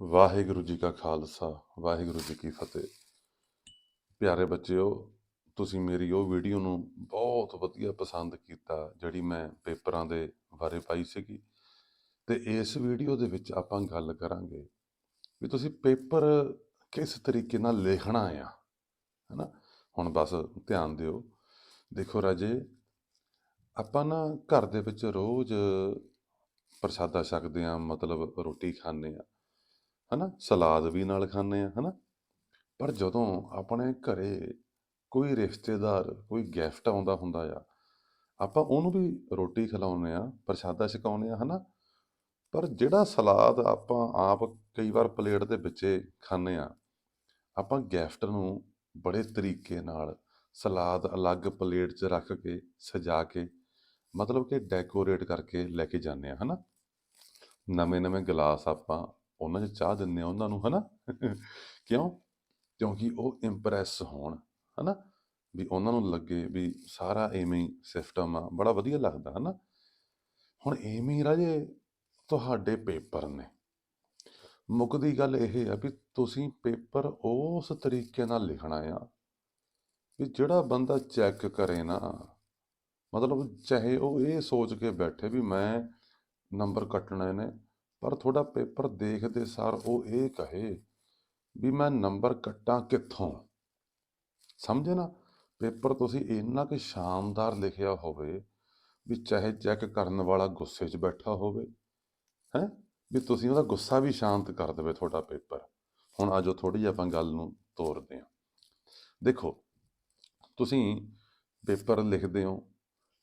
ਵਾਹਿਗੁਰੂ ਜੀ ਕਾ ਖਾਲਸਾ, ਵਾਹਿਗੁਰੂ ਜੀ ਕੀ ਫਤਿਹ। ਪਿਆਰੇ ਬੱਚਿਓ, ਤੁਸੀਂ ਮੇਰੀ ਉਹ ਵੀਡੀਓ ਨੂੰ ਬਹੁਤ ਵਧੀਆ ਪਸੰਦ ਕੀਤਾ, ਜਿਹੜੀ ਮੈਂ ਪੇਪਰਾਂ ਦੇ ਬਾਰੇ ਪਾਈ ਸੀਗੀ। ਤੇ ਇਸ ਵੀਡੀਓ ਦੇ ਵਿੱਚ ਆਪਾਂ ਗੱਲ ਕਰਾਂਗੇ ਵੀ ਤੁਸੀਂ ਪੇਪਰ ਕਿਸ ਤਰੀਕੇ ਨਾਲ ਲਿਖਣਾ ਆ, ਹੈਨਾ? ਹੁਣ ਬਸ ਧਿਆਨ ਦਿਓ। ਦੇਖੋ ਰਾਜੇ, ਆਪਾਂ ਨਾ ਘਰ ਦੇ ਵਿੱਚ ਰੋਜ਼ ਪ੍ਰਸ਼ਾਦਾ ਛਕਦੇ ਆ, ਮਤਲਬ ਰੋਟੀ ਖਾਂਦੇ ਆ। ਹਨਾ, ਸਲਾਦ ਵੀ ਨਾਲ ਖਾਂਦੇ ਆ, ਹਨਾ। ਪਰ ਜਦੋਂ ਆਪਣੇ ਘਰੇ ਕੋਈ ਰਿਸ਼ਤੇਦਾਰ, ਕੋਈ ਗੈਸਟ ਆਉਂਦਾ ਹੁੰਦਾ ਆ, ਆਪਾਂ ਉਹਨੂੰ ਵੀ ਰੋਟੀ ਖਿਲਾਉਂਦੇ ਆ, ਪ੍ਰਸ਼ਾਦਾ ਛਕਾਉਂਦੇ ਆ, ਹਨਾ। ਪਰ ਜਿਹੜਾ ਸਲਾਦ ਆਪਾਂ ਆਪ ਕਈ ਵਾਰ ਪਲੇਟ ਦੇ ਵਿੱਚ ਖਾਂਦੇ ਆ, ਆਪਾਂ ਗੈਸਟ ਨੂੰ ਬੜੇ ਤਰੀਕੇ ਨਾਲ ਸਲਾਦ ਅਲੱਗ ਪਲੇਟ 'ਚ ਰੱਖ ਕੇ, ਸਜਾ ਕੇ, ਮਤਲਬ ਕਿ ਡੈਕੋਰੇਟ ਕਰਕੇ ਲੈ ਕੇ ਜਾਂਦੇ ਆ, ਹਨਾ। ਨਵੇਂ ਨਵੇਂ ਗਲਾਸ ਆਪਾਂ ਉਹਨਾਂ 'ਚ ਚਾਹ ਦਿੰਦੇ ਆ ਉਹਨਾਂ ਨੂੰ, ਹਨਾ? ਕਿਉਂ? ਕਿਉਂਕਿ ਉਹ ਇੰਪ੍ਰੈਸ ਹੋਣ, ਹਨਾ? ਵੀ ਉਹਨਾਂ ਨੂੰ ਲੱਗੇ ਵੀ ਸਾਰਾ ਐਵੇਂ ਹੀ ਸਿਸਟਮ ਆ, ਬੜਾ ਵਧੀਆ ਲੱਗਦਾ, ਹਨਾ? ਹੁਣ ਐਵੇਂ ਹੀ ਰਾਜੇ ਤੁਹਾਡੇ ਪੇਪਰ ਨੇ। ਮੁੱਕਦੀ ਗੱਲ ਇਹ ਆ ਵੀ ਤੁਸੀਂ ਪੇਪਰ ਉਸ ਤਰੀਕੇ ਨਾਲ ਲਿਖਣਾ ਆ ਵੀ ਜਿਹੜਾ ਬੰਦਾ ਚੈੱਕ ਕਰੇ ਨਾ, ਮਤਲਬ ਚਾਹੇ ਉਹ ਇਹ ਸੋਚ ਕੇ ਬੈਠੇ ਵੀ ਮੈਂ ਨੰਬਰ ਕੱਟਣੇ ਨੇ ਪਰ ਤੁਹਾਡਾ ਪੇਪਰ ਦੇਖਦੇ ਸਾਰ ਉਹ ਇਹ ਕਹੇ ਵੀ ਮੈਂ ਨੰਬਰ ਕੱਟਾਂ ਕਿੱਥੋਂ? ਸਮਝੇ ਨਾ? ਪੇਪਰ ਤੁਸੀਂ ਇੰਨਾ ਕਿ ਸ਼ਾਨਦਾਰ ਲਿਖਿਆ ਹੋਵੇ ਵੀ ਚਾਹੇ ਚੈੱਕ ਕਰਨ ਵਾਲਾ ਗੁੱਸੇ 'ਚ ਬੈਠਾ ਹੋਵੇ, ਹੈ? ਵੀ ਤੁਸੀਂ ਉਹਦਾ ਗੁੱਸਾ ਵੀ ਸ਼ਾਂਤ ਕਰ ਦੇਵੇ ਤੁਹਾਡਾ ਪੇਪਰ। ਹੁਣ ਆਜੋ ਥੋੜੀ ਜਿਹੀ ਆਪਾਂ ਗੱਲ ਨੂੰ ਤੋਰਦੇ ਹਾਂ। ਦੇਖੋ, ਤੁਸੀਂ ਪੇਪਰ ਲਿਖਦੇ ਹੋ,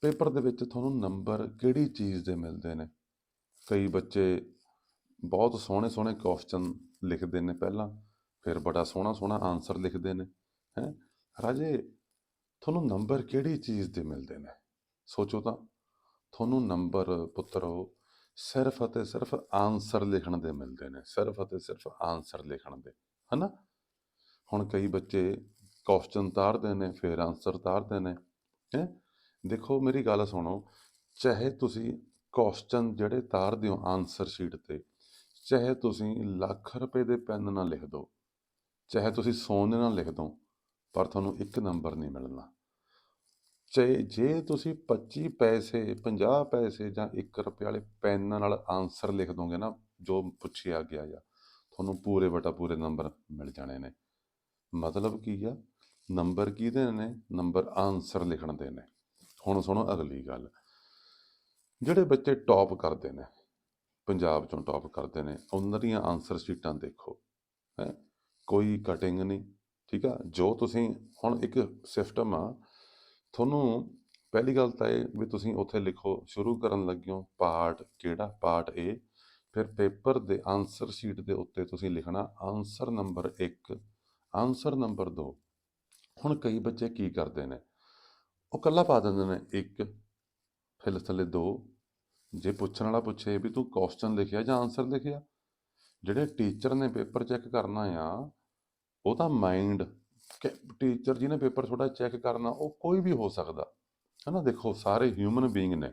ਪੇਪਰ ਦੇ ਵਿੱਚ ਤੁਹਾਨੂੰ ਨੰਬਰ ਕਿਹੜੀ ਚੀਜ਼ ਦੇ ਮਿਲਦੇ ਨੇ? ਕਈ ਬੱਚੇ ਬਹੁਤ ਸੋਹਣੇ ਸੋਹਣੇ ਕੁਐਸਚਨ ਲਿਖਦੇ ਨੇ ਪਹਿਲਾਂ, ਫਿਰ ਬੜਾ ਸੋਹਣਾ ਸੋਹਣਾ ਆਨਸਰ ਲਿਖਦੇ ਨੇ, ਹੈ। ਰਾਜੇ, ਤੁਹਾਨੂੰ ਨੰਬਰ ਕਿਹੜੀ ਚੀਜ਼ ਦੇ ਮਿਲਦੇ ਨੇ? ਸੋਚੋ ਤਾਂ। ਤੁਹਾਨੂੰ ਨੰਬਰ ਪੁੱਤਰੋ ਸਿਰਫ ਅਤੇ ਸਿਰਫ ਆਨਸਰ ਲਿਖਣ ਦੇ ਮਿਲਦੇ ਨੇ, ਸਿਰਫ ਅਤੇ ਸਿਰਫ ਆਨਸਰ ਲਿਖਣ ਦੇ, ਹਨਾ? ਹੁਣ ਕਈ ਬੱਚੇ ਕੁਐਸਚਨ ਤਾਰਦੇ ਨੇ, ਫਿਰ ਆਨਸਰ ਤਾਰਦੇ ਨੇ, ਹੈ। ਦੇਖੋ, ਮੇਰੀ ਗੱਲ ਸੁਣੋ, ਚਾਹੇ ਤੁਸੀਂ ਕੁਐਸਚਨ ਜਿਹੜੇ ਤਾਰਦੇ ਹੋ ਆਨਸਰ ਸ਼ੀਟ ਤੇ ਚਾਹੇ ਤੁਸੀਂ ਲੱਖ ਰੁਪਏ ਦੇ ਪੈਨ ਨਾਲ ਲਿਖ ਦਿਓ ਚਾਹੇ ਤੁਸੀਂ ਸੋਨੇ ਨਾਲ ਲਿਖ ਦਿਓ ਪਰ ਤੁਹਾਨੂੰ ਇੱਕ ਨੰਬਰ ਨਹੀਂ ਮਿਲਣਾ। ਚਾਹੇ ਜੇ ਤੁਸੀਂ 25 ਪੈਸੇ 50 ਪੈਸੇ ਜਾਂ 1 ਰੁਪਏ ਵਾਲੇ ਪੈਨ ਨਾਲ ਆਨਸਰ ਲਿਖ ਦੋਗੇ ਨਾ, ਜੋ ਪੁੱਛਿਆ ਗਿਆ ਆ ਤੁਹਾਨੂੰ ਪੂਰੇ ਬਟਾ ਪੂਰੇ ਨੰਬਰ ਮਿਲ ਜਾਣੇ ਨੇ। ਮਤਲਬ ਕੀ ਆ? ਨੰਬਰ ਕਿਹਦੇ ਨੇ? ਨੰਬਰ ਆਨਸਰ ਲਿਖਣ ਦੇ ਨੇ। ਹੁਣ ਸੁਣੋ ਅਗਲੀ ਗੱਲ। ਜਿਹੜੇ ਬੱਚੇ ਟੌਪ ਕਰਦੇ ਨੇ ਪੰਜਾਬ ਚੋਂ ਟੌਪ ਕਰਦੇ ਨੇ, ਉਹਨਾਂ ਦੀਆਂ ਆਨਸਰ ਸ਼ੀਟਾਂ ਦੇਖੋ, ਹੈ, ਕੋਈ ਕਟਿੰਗ ਨਹੀਂ, ਠੀਕ ਆ? ਜੋ ਤੁਸੀਂ ਹੁਣ ਇੱਕ ਸਿਸਟਮ ਆ, ਤੁਹਾਨੂੰ ਪਹਿਲੀ ਗੱਲ ਤਾਂ ਇਹ ਵੀ ਤੁਸੀਂ ਉੱਥੇ ਲਿਖੋ, ਸ਼ੁਰੂ ਕਰਨ ਲੱਗਿਓ ਪਾਰਟ ਕਿਹੜਾ ਪਾਰਟ A, ਫਿਰ ਪੇਪਰ ਦੇ ਆਨਸਰ ਸ਼ੀਟ ਦੇ ਉੱਤੇ ਤੁਸੀਂ ਲਿਖਣਾ ਆਨਸਰ ਨੰਬਰ 1 ਆਨਸਰ ਨੰਬਰ 2 ਹੁਣ ਕਈ ਬੱਚੇ ਕੀ ਕਰਦੇ ਨੇ? ਉਹ ਕੱਲਾ ਪਾ ਦਿੰਦੇ ਨੇ 1 ਫਿਰ ਥੱਲੇ 2 ਜੇ ਪੁੱਛਣ ਵਾਲਾ ਪੁੱਛੇ ਵੀ ਤੂੰ ਕੁਐਸਚਨ ਲਿਖਿਆ ਜਾਂ ਆਨਸਰ ਲਿਖਿਆ? ਜਿਹੜੇ ਟੀਚਰ ਨੇ ਪੇਪਰ ਚੈੱਕ ਕਰਨਾ ਆ ਉਹਦਾ ਮਾਈਂਡ ਟੀਚਰ ਜਿਹਨੇ ਪੇਪਰ ਤੁਹਾਡਾ ਚੈੱਕ ਕਰਨਾ, ਉਹ ਕੋਈ ਵੀ ਹੋ ਸਕਦਾ। ਹੈ ਨਾ ਦੇਖੋ, ਸਾਰੇ ਹਿਊਮਨ ਬੀਇੰਗ ਨੇ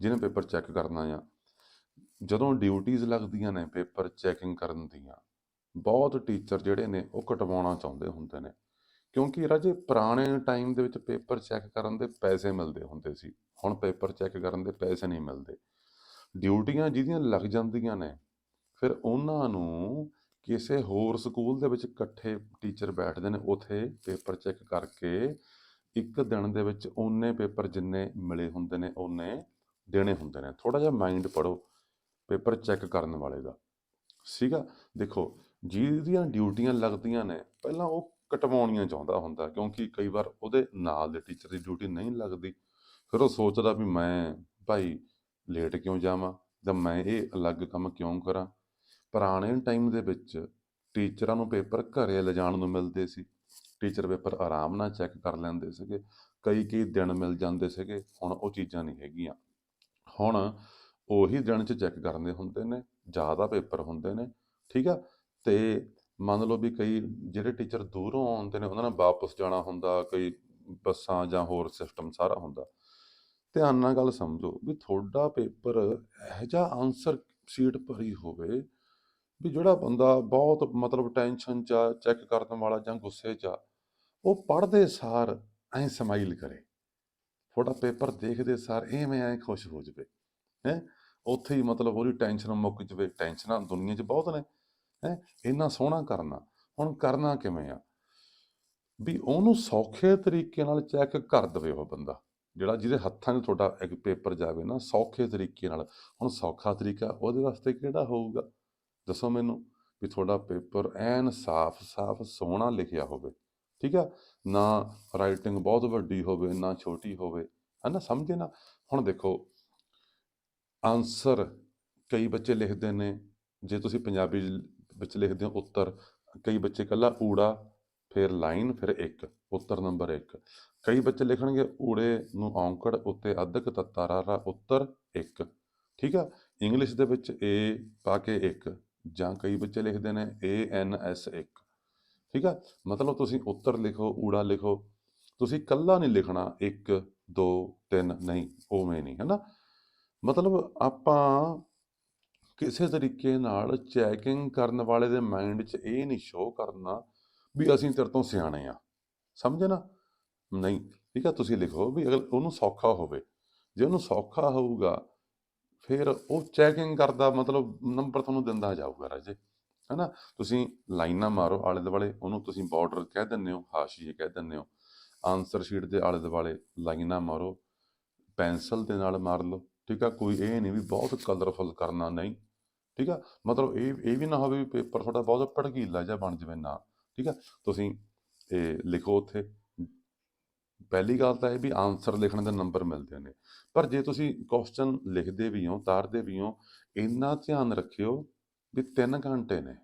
ਜਿਹਨੇ ਪੇਪਰ ਚੈੱਕ ਕਰਨਾ ਆ। ਜਦੋਂ ਡਿਊਟੀਆਂ ਲੱਗਦੀਆਂ ਨੇ ਪੇਪਰ ਚੈਕਿੰਗ ਕਰਨ ਦੀਆਂ, ਬਹੁਤ ਟੀਚਰ ਜਿਹੜੇ ਨੇ, ਉਹ ਕਟਵਾਉਣਾ ਚਾਹੁੰਦੇ ਹੁੰਦੇ ਨੇ। ਕਿਉਂਕਿ ਰਾਜੇ ਪੁਰਾਣੇ ਟਾਈਮ ਦੇ ਵਿੱਚ ਪੇਪਰ ਚੈੱਕ ਕਰਨ ਦੇ ਪੈਸੇ ਮਿਲਦੇ ਹੁੰਦੇ ਸੀ। ਹੁਣ ਪੇਪਰ ਚੈੱਕ ਕਰਨ ਦੇ ਪੈਸੇ ਨਹੀਂ ਮਿਲਦੇ। ਡਿਊਟੀਆਂ ਜਿਹਦੀਆਂ ਲੱਗ ਜਾਂਦੀਆਂ ਨੇ, ਫਿਰ ਉਹਨਾਂ ਨੂੰ ਕਿਸੇ ਹੋਰ ਸਕੂਲ ਦੇ ਵਿੱਚ ਇਕੱਠੇ ਟੀਚਰ ਬੈਠਦੇ ਨੇ, ਉਥੇ ਪੇਪਰ ਚੈੱਕ ਕਰਕੇ ਇੱਕ ਦਿਨ ਦੇ ਵਿੱਚ ਓਨੇ ਪੇਪਰ ਜਿੰਨੇ ਮਿਲੇ ਹੁੰਦੇ ਨੇ ਓਨੇ ਦੇਣੇ ਹੁੰਦੇ ਨੇ। ਥੋੜਾ ਜਿਹਾ ਮਾਈਂਡ ਪੜੋ ਪੇਪਰ ਚੈੱਕ ਕਰਨ ਵਾਲੇ ਦਾ। ਸੀਗਾ? ਦੇਖੋ, ਜਿਹਦੀਆਂ ਡਿਊਟੀਆਂ ਲੱਗਦੀਆਂ ਨੇ, ਪਹਿਲਾਂ ਉਹ ਕਟਵਾਉਣੀਆਂ ਚਾਹੁੰਦਾ ਹੁੰਦਾ ਕਿਉਂਕਿ ਕਈ ਵਾਰ ਉਹਦੇ ਨਾਲ ਦੇ ਟੀਚਰ ਦੀ ਡਿਊਟੀ ਨਹੀਂ ਲੱਗਦੀ। ਫਿਰ ਉਹ ਸੋਚਦਾ ਵੀ ਮੈਂ ਭਾਈ ਲੇਟ ਕਿਉਂ ਜਾਵਾਂ ਜਾਂ ਮੈਂ ਇਹ ਅਲੱਗ ਕੰਮ ਕਿਉਂ ਕਰਾਂ? ਪੁਰਾਣੇ ਟਾਈਮ ਦੇ ਵਿੱਚ ਟੀਚਰਾਂ ਨੂੰ ਪੇਪਰ ਘਰੇ ਲਿਜਾਣ ਨੂੰ ਮਿਲਦੇ ਸੀ। ਟੀਚਰ ਪੇਪਰ ਆਰਾਮ ਨਾਲ ਚੈੱਕ ਕਰ ਲੈਂਦੇ ਸੀਗੇ। ਕਈ ਕਈ ਦਿਨ ਮਿਲ ਜਾਂਦੇ ਸੀਗੇ, ਹੁਣ ਉਹ ਚੀਜ਼ਾਂ ਨਹੀਂ ਹੈਗੀਆਂ। ਹੁਣ ਉਹੀ ਦਿਨ 'ਚ ਚੈੱਕ ਕਰਨੇ ਹੁੰਦੇ ਨੇ, ਜ਼ਿਆਦਾ ਪੇਪਰ ਹੁੰਦੇ ਨੇ, ਠੀਕ ਆ? ਤੇ ਮੰਨ ਲਓ ਵੀ ਕਈ ਜਿਹੜੇ ਟੀਚਰ ਦੂਰੋਂ ਆਉਂਦੇ ਨੇ, ਉਹਨਾਂ ਨੇ ਵਾਪਸ ਜਾਣਾ ਹੁੰਦਾ, ਕਈ ਬੱਸਾਂ ਜਾਂ ਹੋਰ ਸਿਸਟਮ ਸਾਰਾ ਹੁੰਦਾ। ਧਿਆਨ ਨਾਲ ਗੱਲ ਸਮਝੋ ਵੀ ਤੁਹਾਡਾ ਪੇਪਰ ਇਹੋ ਜਿਹਾ ਆਨਸਰ ਸ਼ੀਟ ਭਰੀ ਹੋਵੇ ਵੀ ਜਿਹੜਾ ਬੰਦਾ ਬਹੁਤ ਮਤਲਬ ਟੈਨਸ਼ਨ 'ਚ ਆ ਚੈੱਕ ਕਰਨ ਵਾਲਾ ਜਾਂ ਗੁੱਸੇ 'ਚ ਆ, ਉਹ ਪੜ੍ਹਦੇ ਸਾਰ ਐਂ ਸਮਾਈਲ ਕਰੇ। ਤੁਹਾਡਾ ਪੇਪਰ ਦੇਖਦੇ ਸਾਰ ਐਵੇਂ ਐਂ ਖੁਸ਼ ਹੋ ਜਾਵੇ, ਹੈ? ਉੱਥੇ ਹੀ ਮਤਲਬ ਉਹਦੀ ਟੈਨਸ਼ਨ ਮੁੱਕ ਜਾਵੇ। ਟੈਨਸ਼ਨਾਂ ਦੁਨੀਆ 'ਚ ਬਹੁਤ ਨੇ। ਹੈ, ਇੰਨਾ ਸੋਹਣਾ ਕਰਨਾ। ਹੁਣ ਕਰਨਾ ਕਿਵੇਂ ਆ? ਵੀ ਉਹਨੂੰ ਸੌਖੇ ਤਰੀਕੇ ਨਾਲ ਚੈੱਕ ਕਰ ਦਵੇ ਉਹ ਬੰਦਾ, ਜਿਹੜਾ ਜਿਹਦੇ ਹੱਥਾਂ 'ਚ ਤੁਹਾਡਾ ਇੱਕ ਪੇਪਰ ਜਾਵੇ ਨਾ, ਸੌਖੇ ਤਰੀਕੇ ਨਾਲ। ਹੁਣ ਸੌਖਾ ਤਰੀਕਾ ਉਹਦੇ ਵਾਸਤੇ ਕਿਹੜਾ ਹੋਊਗਾ? ਦੱਸੋ ਮੈਨੂੰ ਵੀ ਤੁਹਾਡਾ ਪੇਪਰ ਐਨ ਸਾਫ਼-ਸਾਫ਼ ਸੋਹਣਾ ਲਿਖਿਆ ਹੋਵੇ, ਠੀਕ ਆ? ਨਾ ਰਾਈਟਿੰਗ ਬਹੁਤ ਵੱਡੀ ਹੋਵੇ, ਨਾ ਛੋਟੀ ਹੋਵੇ। ਹੈ ਨਾ, ਸਮਝੇ ਨਾ? ਹੁਣ ਦੇਖੋ ਆਨਸਰ ਕਈ ਬੱਚੇ ਲਿਖਦੇ ਨੇ। ਜੇ ਤੁਸੀਂ ਪੰਜਾਬੀ ਵਿੱਚ ਲਿਖਦੇ ਹੋ ਉੱਤਰ। ਕਈ ਬੱਚੇ ਕੱਲਾ ਊੜਾ, ਫਿਰ ਲਾਈਨ, ਫਿਰ ਇੱਕ, ਉੱਤਰ ਨੰਬਰ 1 ਕਈ ਬੱਚੇ ਲਿਖਣਗੇ ਊੜੇ ਨੂੰ ਔਂਕੜ, ਉੱਤੇ ਅੱਧਕ ਤੱਤਾ ਰਾਰਾ ਉੱਤਰ 1 ਠੀਕ ਆ? ਇੰਗਲਿਸ਼ ਦੇ ਵਿੱਚ ਏ ਪਾ ਕੇ 1 ਜਾਂ ਕਈ ਬੱਚੇ ਲਿਖਦੇ ਨੇ ਏ ਐਨ ਐਸ 1 ਠੀਕ ਆ? ਮਤਲਬ ਤੁਸੀਂ ਉੱਤਰ ਲਿਖੋ, ਊੜਾ ਲਿਖੋ। ਤੁਸੀਂ ਕੱਲਾ ਨਹੀਂ ਲਿਖਣਾ 1 2 3 ਨਹੀਂ, ਉਵੇਂ ਨਹੀਂ ਹੈ ਨਾ ਮਤਲਬ ਆਪਾਂ ਕਿਸੇ ਤਰੀਕੇ ਨਾਲ ਚੈਕਿੰਗ ਕਰਨ ਵਾਲੇ ਦੇ ਮਾਈਂਡ 'ਚ ਇਹ ਨਹੀਂ ਸ਼ੋਅ ਕਰਨਾ ਵੀ ਅਸੀਂ ਤੇਰੇ ਤੋਂ ਸਿਆਣੇ ਆ ਸਮਝੇ ਨਾ? ਨਹੀਂ, ਠੀਕ ਆ, ਤੁਸੀਂ ਲਿਖੋ ਵੀ ਅਗਰ ਉਹਨੂੰ ਸੌਖਾ ਹੋਵੇ। ਜੇ ਉਹਨੂੰ ਸੌਖਾ ਹੋਊਗਾ, ਫਿਰ ਉਹ ਚੈਕਿੰਗ ਕਰਦਾ ਮਤਲਬ ਨੰਬਰ ਤੁਹਾਨੂੰ ਦਿੰਦਾ ਜਾਊਗਾ ਰਾਜੇ, ਹੈਨਾ? ਤੁਸੀਂ ਲਾਈਨਾਂ ਮਾਰੋ ਆਲੇ ਦੁਆਲੇ, ਉਹਨੂੰ ਤੁਸੀਂ ਬਾਰਡਰ ਕਹਿ ਦਿੰਦੇ ਹੋ, ਹਾਸ਼ੀਏ ਕਹਿ ਦਿੰਦੇ ਹੋ। ਆਨਸਰ ਸ਼ੀਟ ਦੇ ਆਲੇ ਦੁਆਲੇ ਲਾਈਨਾਂ ਮਾਰੋ ਪੈਨਸਲ ਦੇ ਨਾਲ ਮਾਰ ਲਓ, ਠੀਕ ਆ? ਕੋਈ ਇਹ ਨਹੀਂ ਵੀ ਬਹੁਤ ਕਲਰਫੁਲ ਕਰਨਾ, ਨਹੀਂ। ਠੀਕ ਆ? ਮਤਲਬ ਇਹ ਇਹ ਵੀ ਨਾ ਹੋਵੇ ਵੀ ਪੇਪਰ ਤੁਹਾਡਾ ਬਹੁਤ ਭੜਕੀਲਾ ਜਿਹਾ ਬਣ ਜਾਵੇ ਨਾ। ਠੀਕ ਆ? ਤੁਸੀਂ ਇਹ ਲਿਖੋ ਉੱਥੇ। ਪਹਿਲੀ ਗੱਲ ਤਾਂ ਇਹ ਵੀ ਆਨਸਰ ਲਿਖਣ ਦੇ ਨੰਬਰ ਮਿਲਦੇ ਨੇ। ਪਰ ਜੇ ਤੁਸੀਂ ਕੁਐਸਚਨ ਲਿਖਦੇ ਵੀ ਹੋ, ਤਾਰਦੇ ਵੀ ਹੋ, ਇੰਨਾ ਧਿਆਨ ਰੱਖਿਓ ਵੀ 3 ਘੰਟੇ ਨੇ।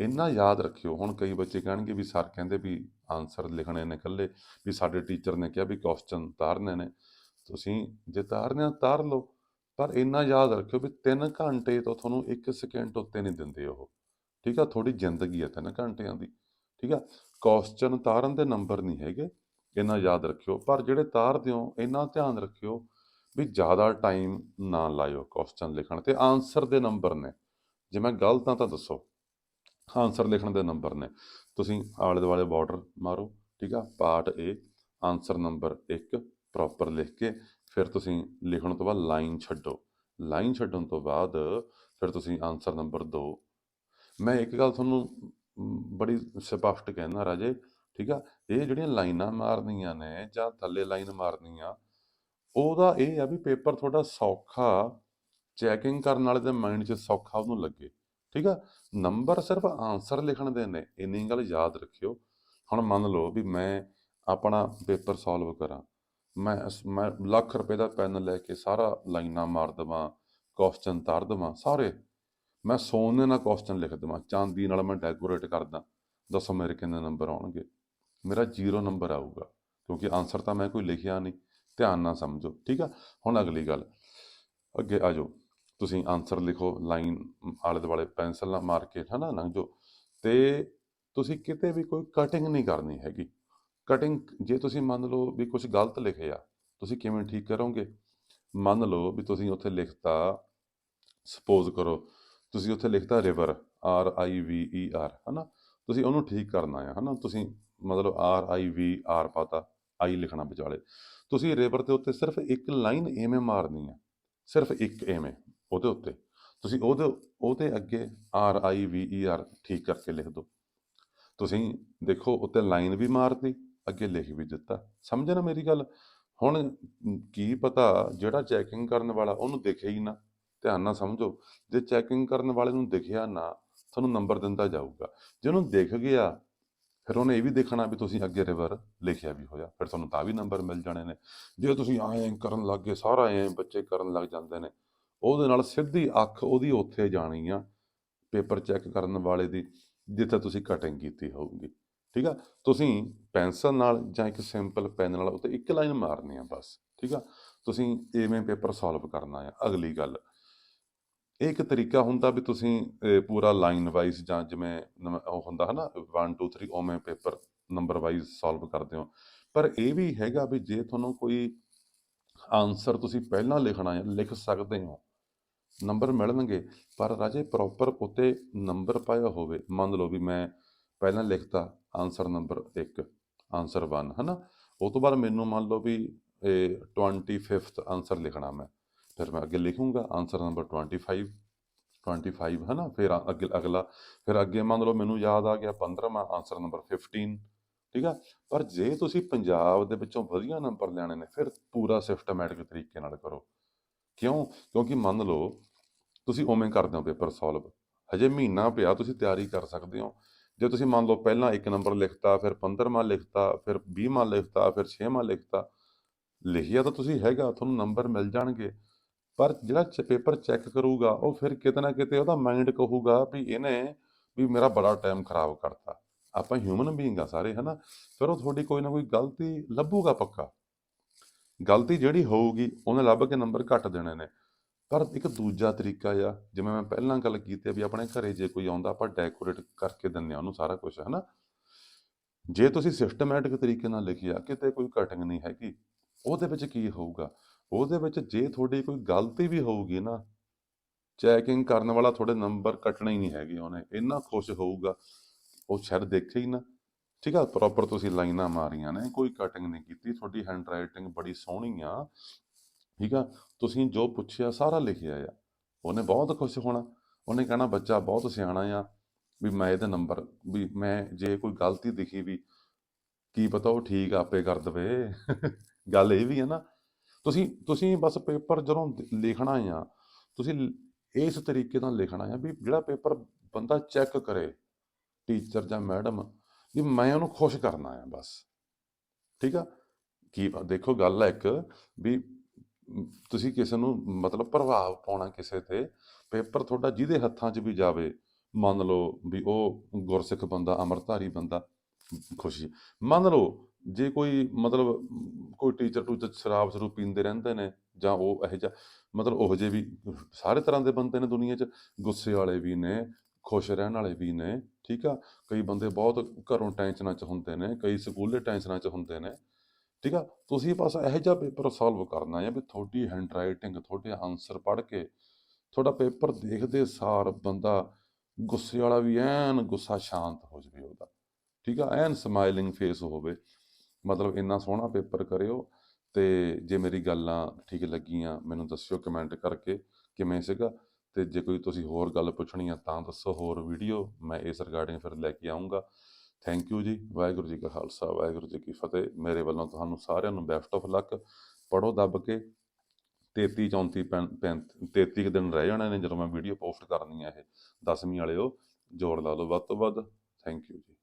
ਇੰਨਾ ਯਾਦ ਰੱਖਿਓ। ਹੁਣ ਕਈ ਬੱਚੇ ਕਹਿਣਗੇ ਵੀ ਸਰ ਕਹਿੰਦੇ ਵੀ ਆਨਸਰ ਲਿਖਣੇ ਨੇ ਇਕੱਲੇ, ਵੀ ਸਾਡੇ ਟੀਚਰ ਨੇ ਕਿਹਾ ਵੀ ਕੁਐਸਚਨ ਤਾਰਨੇ ਨੇ। ਤੁਸੀਂ ਜੇ ਤਾਰਨੇ ਆ, ਤਾਰ ਲਓ। ਪਰ ਇੰਨਾ ਯਾਦ ਰੱਖਿਓ ਵੀ 3 ਘੰਟੇ ਤੋਂ ਤੁਹਾਨੂੰ 1 ਸਕਿੰਟ ਉੱਤੇ ਨਹੀਂ ਦਿੰਦੇ ਉਹ। ਠੀਕ ਆ ਥੋੜੀ ਜ਼ਿੰਦਗੀ ਹੈ 3 ਘੰਟਿਆਂ ਦੀ। ਠੀਕ ਆ ਕੁਐਸਚਨ ਤਾਰਨ ਦੇ ਨੰਬਰ ਨਹੀਂ ਹੈਗੇ, ਇੰਨਾ ਯਾਦ ਰੱਖਿਓ। ਪਰ ਜਿਹੜੇ ਤਾਰਦੇ ਹੋ, ਇੰਨਾ ਧਿਆਨ ਰੱਖਿਓ ਵੀ ਜ਼ਿਆਦਾ ਟਾਈਮ ਨਾ ਲਾਇਓ ਕੁਐਸਚਨ ਲਿਖਣ ਤੇ। ਆਨਸਰ ਦੇ ਨੰਬਰ ਨੇ। ਜੇ ਮੈਂ ਗਲਤ ਹਾਂ ਤਾਂ ਦੱਸੋ। ਆਨਸਰ ਲਿਖਣ ਦੇ ਨੰਬਰ ਨੇ। ਤੁਸੀਂ ਆਲੇ ਦੁਆਲੇ ਬਾਰਡਰ ਮਾਰੋ। ਠੀਕ ਆ part A answer number 1 proper ਲਿਖ ਕੇ ਫਿਰ ਤੁਸੀਂ ਲਿਖਣ ਤੋਂ ਬਾਅਦ ਲਾਈਨ ਛੱਡੋ। ਲਾਈਨ ਛੱਡਣ ਤੋਂ ਬਾਅਦ ਫਿਰ ਤੁਸੀਂ ਆਨਸਰ ਨੰਬਰ 2 ਮੈਂ ਇੱਕ ਗੱਲ ਤੁਹਾਨੂੰ ਬੜੀ ਸਪਸ਼ਟ ਕਹਿਣਾ ਰਾਜੇ, ਠੀਕ ਆ? ਇਹ ਜਿਹੜੀਆਂ ਲਾਈਨਾਂ ਮਾਰਨੀਆਂ ਨੇ ਜਾਂ ਥੱਲੇ ਲਾਈਨ ਮਾਰਨੀ ਆ ਉਹਦਾ ਇਹ ਆ ਵੀ ਪੇਪਰ ਤੁਹਾਡਾ ਸੌਖਾ ਚੈਕਿੰਗ ਕਰਨ ਵਾਲੇ ਦੇ ਮਾਈਂਡ 'ਚ ਸੌਖਾ ਉਹਨੂੰ ਲੱਗੇ, ਠੀਕ ਆ? ਨੰਬਰ ਸਿਰਫ ਆਨਸਰ ਲਿਖਣ ਦੇ ਨੇ, ਇੰਨੀ ਗੱਲ ਯਾਦ ਰੱਖਿਓ। ਹੁਣ ਮੰਨ ਲਓ ਵੀ ਮੈਂ ਆਪਣਾ ਪੇਪਰ ਸੋਲਵ ਕਰਾਂ। ਮੈਂ ਅਸ- ਮੈਂ ਲੱਖ ਰੁਪਏ ਦਾ ਪੈਨ ਲੈ ਕੇ ਸਾਰਾ ਲਾਈਨਾਂ ਮਾਰ ਦੇਵਾਂ ਕੁਐਸਚਨ ਤਾਰ ਦੇਵਾਂ, ਸਾਰੇ। ਮੈਂ ਸੋਨੇ ਨਾਲ ਕੁਐਸਚਨ ਲਿਖ ਦੇਵਾਂ, ਚਾਂਦੀ ਨਾਲ ਮੈਂ ਡੈਕੋਰੇਟ ਕਰਦਾ ਦੱਸੋ ਮੇਰੇ ਕਿੰਨੇ ਨੰਬਰ ਆਉਣਗੇ? ਮੇਰਾ ਜ਼ੀਰੋ ਨੰਬਰ ਆਊਗਾ, ਕਿਉਂਕਿ ਆਨਸਰ ਤਾਂ ਮੈਂ ਕੋਈ ਲਿਖਿਆ ਨਹੀਂ। ਧਿਆਨ ਨਾਲ ਸਮਝੋ, ਠੀਕ ਆ? ਹੁਣ ਅਗਲੀ ਗੱਲ। ਅੱਗੇ ਆ ਜਾਓ। ਤੁਸੀਂ ਆਨਸਰ ਲਿਖੋ ਲਾਈਨ ਆਲੇ ਦੁਆਲੇ ਪੈਨਸਲ ਨਾਲ ਮਾਰ ਕੇ, ਹਨਾ, ਲੰਘ ਜਾਓ। ਤੇ ਤੁਸੀਂ ਕਿਤੇ ਵੀ ਕੋਈ ਕਟਿੰਗ ਨਹੀਂ ਕਰਨੀ ਹੈਗੀ। ਕਟਿੰਗ ਜੇ ਤੁਸੀਂ ਮੰਨ ਲਓ ਵੀ ਕੁਝ ਗਲਤ ਲਿਖਿਆ ਤੁਸੀਂ ਕਿਵੇਂ ਠੀਕ ਕਰੋਗੇ? ਮੰਨ ਲਓ ਵੀ ਤੁਸੀਂ ਉੱਥੇ ਲਿਖਤਾ ਸਪੋਜ਼ ਕਰੋ, ਤੁਸੀਂ ਉੱਥੇ ਲਿਖਤਾ river R I V E R ਹਨਾ? ਤੁਸੀਂ ਉਹਨੂੰ ਠੀਕ ਕਰਨਾ ਹੈ ਹਨਾ? ਤੁਸੀਂ ਮਤਲਬ ਆਰ ਆਈ ਵੀ ਆਰ ਪਾਤਾ ਆਈ ਲਿਖਣਾ ਵਿਚਾਲੇ। ਤੁਸੀਂ ਰਿਵਰ ਦੇ ਉੱਤੇ ਸਿਰਫ ਇੱਕ ਲਾਈਨ ਐਵੇਂ ਮਾਰਨੀ ਹੈ ਸਿਰਫ ਇੱਕ ਐਵੇਂ ਉਹਦੇ ਉੱਤੇ। ਤੁਸੀਂ ਉਹਦੇ ਉਹਦੇ ਅੱਗੇ R I V E R ਠੀਕ ਕਰਕੇ ਲਿਖ ਦਿਓ ਤੁਸੀਂ ਦੇਖੋ, ਉੱਤੇ ਲਾਈਨ ਵੀ ਮਾਰਤੀ ਅੱਗੇ ਲਿਖ ਵੀ ਦਿੱਤਾ। ਸਮਝੇ ਨਾ ਮੇਰੀ ਗੱਲ? ਹੁਣ ਕੀ ਪਤਾ ਜਿਹੜਾ ਚੈਕਿੰਗ ਕਰਨ ਵਾਲਾ ਉਹਨੂੰ ਦਿਖੇ ਹੀ ਨਾ? ਧਿਆਨ ਨਾਲ ਸਮਝੋ, ਜੇ ਚੈਕਿੰਗ ਕਰਨ ਵਾਲੇ ਨੂੰ ਦਿਖਿਆ ਨਾ, ਤੁਹਾਨੂੰ ਨੰਬਰ ਦਿੰਦਾ ਜਾਊਗਾ। ਜੇ ਉਹਨੂੰ ਦਿਖ ਗਿਆ, ਫਿਰ ਉਹਨੇ ਇਹ ਵੀ ਦੇਖਣਾ ਵੀ ਤੁਸੀਂ ਅੱਗੇ ਰਿਵਰ ਲਿਖਿਆ ਵੀ ਹੋਇਆ, ਫਿਰ ਤੁਹਾਨੂੰ ਤਾਂ ਵੀ ਨੰਬਰ ਮਿਲ ਜਾਣੇ ਨੇ। ਜੇ ਤੁਸੀਂ ਐਂ ਕਰਨ ਲੱਗ ਗਏ, ਸਾਰਾ ਐਂ ਬੱਚੇ ਕਰਨ ਲੱਗ ਜਾਂਦੇ ਨੇ, ਉਹਦੇ ਨਾਲ ਸਿੱਧੀ ਅੱਖ ਉਹਦੀ ਉੱਥੇ ਜਾਣੀ ਆ, ਪੇਪਰ ਚੈੱਕ ਕਰਨ ਵਾਲੇ ਦੀ, ਜਿੱਥੇ ਤੁਸੀਂ ਕਟਿੰਗ ਕੀਤੀ ਹੋਊਗੀ। ਠੀਕ ਆ? ਤੁਸੀਂ ਪੈਨਸਲ ਨਾਲ ਜਾਂ ਇੱਕ ਸਿੰਪਲ ਪੈਨ ਨਾਲ ਉੱਤੇ ਇੱਕ ਲਾਈਨ ਮਾਰਨੀ ਆ ਬਸ, ਠੀਕ ਆ? ਤੁਸੀਂ ਐਵੇਂ ਪੇਪਰ ਸੋਲਵ ਕਰਨਾ ਆ, ਅਗਲੀ ਗੱਲ। ਇਹ ਇੱਕ ਤਰੀਕਾ ਹੁੰਦਾ ਵੀ ਤੁਸੀਂ ਪੂਰਾ ਲਾਈਨ ਵਾਈਜ਼ ਜਾਂ ਜਿਵੇਂ ਨਮ- ਉਹ ਹੁੰਦਾ ਹੈ ਨਾ 1 2 3 ਉਵੇਂ ਪੇਪਰ ਨੰਬਰ ਵਾਈਜ਼ ਸੋਲਵ ਕਰਦੇ ਹੋ। ਪਰ ਇਹ ਵੀ ਹੈਗਾ ਵੀ ਜੇ ਤੁਹਾਨੂੰ ਕੋਈ ਆਨਸਰ ਤੁਸੀਂ ਪਹਿਲਾਂ ਲਿਖਣਾ ਹੈ ਲਿਖ ਸਕਦੇ ਹੋ। ਨੰਬਰ ਮਿਲਣਗੇ, ਪਰ ਰਾਜੇ ਪ੍ਰੋਪਰ ਉੱਤੇ ਨੰਬਰ ਪਾਇਆ ਹੋਵੇ। ਮੰਨ ਲਓ ਵੀ ਮੈਂ ਪਹਿਲਾਂ ਲਿਖਤਾ ਆਨਸਰ ਨੰਬਰ 1 ਆਨਸਰ 1 ਹਨਾ? ਉਹ ਤੋਂ ਬਾਅਦ ਮੈਨੂੰ ਮੰਨ ਲਓ ਵੀ, ਇਹ 25th ਆਨਸਰ ਲਿਖਣਾ ਮੈਂ। ਫਿਰ ਮੈਂ ਅੱਗੇ ਲਿਖੂੰਗਾ ਆਨਸਰ ਨੰਬਰ 25 25 ਨਾ ਫਿਰ ਅੱਗੇ, ਅਗਲਾ, ਫਿਰ ਅੱਗੇ ਮੰਨ ਲਓ ਮੈਨੂੰ ਯਾਦ ਆ ਗਿਆ 15ਵਾਂ ਆਨਸਰ ਨੰਬਰ 15 ਠੀਕ ਆ? ਪਰ ਜੇ ਤੁਸੀਂ ਪੰਜਾਬ ਦੇ ਵਿੱਚੋਂ ਵਧੀਆ ਨੰਬਰ ਲੈਣੇ ਨੇ, ਫਿਰ ਪੂਰਾ ਸਿਸਟਮੈਟਿਕ ਤਰੀਕੇ ਨਾਲ ਕਰੋ। ਕਿਉਂ? ਕਿਉਂਕਿ ਮੰਨ ਲਓ, ਤੁਸੀਂ ਉਵੇਂ ਕਰਦੇ ਹੋ ਪੇਪਰ ਸੋਲਵ ਹਜੇ ਮਹੀਨਾ ਪਿਆ, ਤੁਸੀਂ ਤਿਆਰੀ ਕਰ ਸਕਦੇ ਹੋ। ਜੇ ਤੁਸੀਂ ਮੰਨ ਲਓ ਪਹਿਲਾਂ ਇੱਕ ਨੰਬਰ ਲਿਖਤਾ, ਫਿਰ 15ਵਾਂ ਲਿਖਤਾ, ਫਿਰ 20ਵਾਂ ਲਿਖਤਾ, ਫਿਰ 6ਵਾਂ ਲਿਖਤਾ, ਲਿਖਿਆ ਤਾਂ ਤੁਸੀਂ ਹੈਗਾ, ਤੁਹਾਨੂੰ ਨੰਬਰ ਮਿਲ ਜਾਣਗੇ। ਪਰ ਜਿਹੜਾ ਚ- ਪੇਪਰ ਚੈੱਕ ਕਰੂਗਾ, ਉਹ ਫਿਰ ਕਿਤੇ ਨਾ ਕਿਤੇ ਉਹਦਾ ਮਾਈਂਡ ਕਹੂਗਾ ਵੀ ਇਹਨੇ ਵੀ ਮੇਰਾ ਬੜਾ ਟਾਈਮ ਖਰਾਬ ਕਰਤਾ। ਆਪਾਂ ਹਿਊਮਨ ਬੀਇੰਗ ਆ ਸਾਰੇ, ਹਨਾ? ਫਿਰ ਉਹ ਤੁਹਾਡੀ ਕੋਈ ਨਾ ਕੋਈ ਗਲਤੀ ਲੱਭੂਗਾ ਪੱਕਾ। ਗਲਤੀ ਜਿਹੜੀ ਹੋਊਗੀ, ਉਹਨੇ ਲੱਭ ਕੇ ਨੰਬਰ ਘੱਟ ਦੇਣੇ ਨੇ। ਪਰ ਇੱਕ ਦੂਜਾ ਤਰੀਕਾ ਆ, ਜਿਵੇਂ ਮੈਂ ਪਹਿਲਾਂ ਗੱਲ ਕੀਤੀ ਵੀ ਆਪਣੇ ਘਰੇ ਜੇ ਕੋਈ ਆਉਂਦਾ, ਆਪਾਂ ਡੈਕੋਰੇਟ ਕਰਕੇ ਦਿੰਦੇ ਆ ਉਹਨੂੰ ਸਾਰਾ ਕੁਝ ਹਨਾ? ਜੇ ਤੁਸੀਂ ਸਿਸਟਮੈਟਿਕ ਤਰੀਕੇ ਨਾਲ ਲਿਖਿਆ ਕਿਤੇ ਕੋਈ ਕਟਿੰਗ ਨਹੀਂ ਹੈਗੀ, ਉਹਦੇ ਵਿੱਚ ਕੀ ਹੋਊਗਾ? ਉਹਦੇ ਵਿੱਚ ਜੇ ਤੁਹਾਡੀ ਕੋਈ ਗਲਤੀ ਵੀ ਹੋਊਗੀ ਨਾ ਚੈਕਿੰਗ ਕਰਨ ਵਾਲਾ ਤੁਹਾਡੇ ਨੰਬਰ ਕੱਟਣੇ ਹੀ ਨਹੀਂ ਹੈਗੇ ਉਹਨੇ, ਇੰਨਾ ਖੁਸ਼ ਹੋਊਗਾ, ਉਹ ਸ਼ਾਇਦ ਦੇਖੇ ਹੀ ਨਾ। ਠੀਕ ਆ ਪ੍ਰੋਪਰ ਤੁਸੀਂ ਲਾਈਨਾਂ ਮਾਰੀਆਂ ਨੇ, ਕੋਈ ਕਟਿੰਗ ਨਹੀਂ ਕੀਤੀ, ਤੁਹਾਡੀ ਹੈਂਡ ਰਾਈਟਿੰਗ ਬੜੀ ਸੋਹਣੀ ਆ ਠੀਕ ਆ? ਤੁਸੀਂ ਜੋ ਪੁੱਛਿਆ, ਸਾਰਾ ਲਿਖਿਆ ਆ। ਉਹਨੇ ਬਹੁਤ ਖੁਸ਼ ਹੋਣਾ। ਉਹਨੇ ਕਹਿਣਾ, ਬੱਚਾ, ਬਹੁਤ ਸਿਆਣਾ ਆ ਵੀ ਮੈਂ ਇਹਦੇ ਨੰਬਰ, ਵੀ ਮੈਂ ਜੇ ਕੋਈ ਗਲਤੀ ਦਿਖੀ ਵੀ ਕੀ ਪਤਾ ਉਹ ਠੀਕ ਆਪੇ ਕਰ ਦਵੇ। ਗੱਲ ਇਹ ਵੀ ਹੈ ਨਾ। ਤੁਸੀਂ ਤੁਸੀਂ ਬਸ ਪੇਪਰ ਜਦੋਂ ਲਿਖਣਾ ਆ, ਤੁਸੀਂ ਇਸ ਤਰੀਕੇ ਨਾਲ ਲਿਖਣਾ ਆ ਵੀ ਜਿਹੜਾ ਪੇਪਰ ਬੰਦਾ ਚੈੱਕ ਕਰੇ, ਟੀਚਰ ਜਾਂ ਮੈਡਮ, ਵੀ ਮੈਂ ਉਹਨੂੰ ਖੁਸ਼ ਕਰਨਾ ਆ ਬਸ। ਠੀਕ ਆ? ਕੀ ਦੇਖੋ ਗੱਲ ਹੈ ਇੱਕ ਵੀ ਤੁਸੀਂ ਕਿਸੇ ਨੂੰ ਮਤਲਬ ਪ੍ਰਭਾਵ ਪਾਉਣਾ ਕਿਸੇ ਤੇ, ਪੇਪਰ ਤੁਹਾਡਾ ਜਿਹਦੇ ਹੱਥਾਂ 'ਚ ਵੀ ਜਾਵੇ, ਮੰਨ ਲਓ ਵੀ ਉਹ ਗੁਰਸਿੱਖ ਬੰਦਾ, ਅੰਮ੍ਰਿਤਧਾਰੀ ਬੰਦਾ, ਖੁਸ਼ੀ ਮੰਨ ਲਓ ਜੇ ਕੋਈ ਮਤਲਬ ਕੋਈ ਟੀਚਰ ਟੂਚਰ ਸ਼ਰਾਬ ਸ਼ਰੂਬ ਪੀਂਦੇ ਰਹਿੰਦੇ ਨੇ ਜਾਂ ਉਹ ਇਹੋ ਜਿਹਾ, ਮਤਲਬ ਉਹ ਜਿਹੇ ਵੀ ਸਾਰੇ ਤਰ੍ਹਾਂ ਦੇ ਬੰਦੇ ਨੇ ਦੁਨੀਆ 'ਚ, ਗੁੱਸੇ ਵਾਲੇ ਵੀ ਨੇ, ਖੁਸ਼ ਰਹਿਣ ਵਾਲੇ ਵੀ ਨੇ, ਠੀਕ ਆ? ਕਈ ਬੰਦੇ ਬਹੁਤ ਘਰੋਂ ਟੈਨਸ਼ਨਾਂ 'ਚ ਹੁੰਦੇ ਨੇ, ਕਈ ਸਕੂਲੇ ਟੈਨਸ਼ਨਾਂ 'ਚ ਹੁੰਦੇ ਨੇ ਠੀਕ ਆ? ਤੁਸੀਂ ਬਸ ਇਹੋ ਜਿਹਾ ਪੇਪਰ ਸੋਲਵ ਕਰਨਾ ਹੈ ਵੀ ਤੁਹਾਡੀ ਹੈਂਡ ਰਾਈਟਿੰਗ ਤੁਹਾਡੇ ਆਨਸਰ ਪੜ੍ਹ ਕੇ ਤੁਹਾਡਾ ਪੇਪਰ ਦੇਖਦੇ ਸਾਰ ਬੰਦਾ ਗੁੱਸੇ ਵਾਲਾ ਵੀ ਐਨ ਗੁੱਸਾ ਸ਼ਾਂਤ ਹੋ ਜਾਵੇ ਉਹਦਾ। ਠੀਕ ਆ? ਐਨ ਸਮਾਈਲਿੰਗ ਫੇਸ ਹੋਵੇ। ਮਤਲਬ ਇੰਨਾ ਸੋਹਣਾ ਪੇਪਰ ਕਰਿਓ ਤੇ ਜੇ ਮੇਰੀ ਗੱਲਾਂ ਠੀਕ ਲੱਗੀਆਂ, ਮੈਨੂੰ ਦੱਸਿਓ ਕਮੈਂਟ ਕਰਕੇ ਕਿਵੇਂ ਸੀਗਾ? ਤੇ ਜੇ ਕੋਈ ਤੁਸੀਂ ਹੋਰ ਗੱਲ ਪੁੱਛਣੀ ਆ ਤਾਂ ਦੱਸੋ ਹੋਰ ਵੀਡੀਓ ਮੈਂ ਇਸ ਰਿਗਾਰਡਿੰਗ ਫਿਰ ਲੈ ਕੇ ਆਉਂਗਾ ਥੈਂਕ ਯੂ ਜੀ। ਵਾਹਿਗੁਰੂ ਜੀ ਕਾ ਖਾਲਸਾ, ਵਾਹਿਗੁਰੂ ਜੀ ਕੀ ਫਤਿਹ। ਮੇਰੇ ਵੱਲੋਂ ਤੁਹਾਨੂੰ ਸਾਰਿਆਂ ਨੂੰ ਬੈਸਟ ਆਫ ਲੱਕ ਪੜੋ ਦੱਬ ਕੇ 33 34 33 ਕੁ ਦਿਨ ਰਹਿ ਜਾਣੇ ਨੇ ਜਦੋਂ ਮੈਂ ਵੀਡੀਓ ਪੋਸਟ ਕਰਨੀ ਹੈ ਇਹ। 10ਵੀਂ ਵਾਲਿਓ ਜੋਰ ਲਾ ਲਓ ਵੱਧ ਤੋਂ ਵੱਧ। ਥੈਂਕ ਯੂ ਜੀ।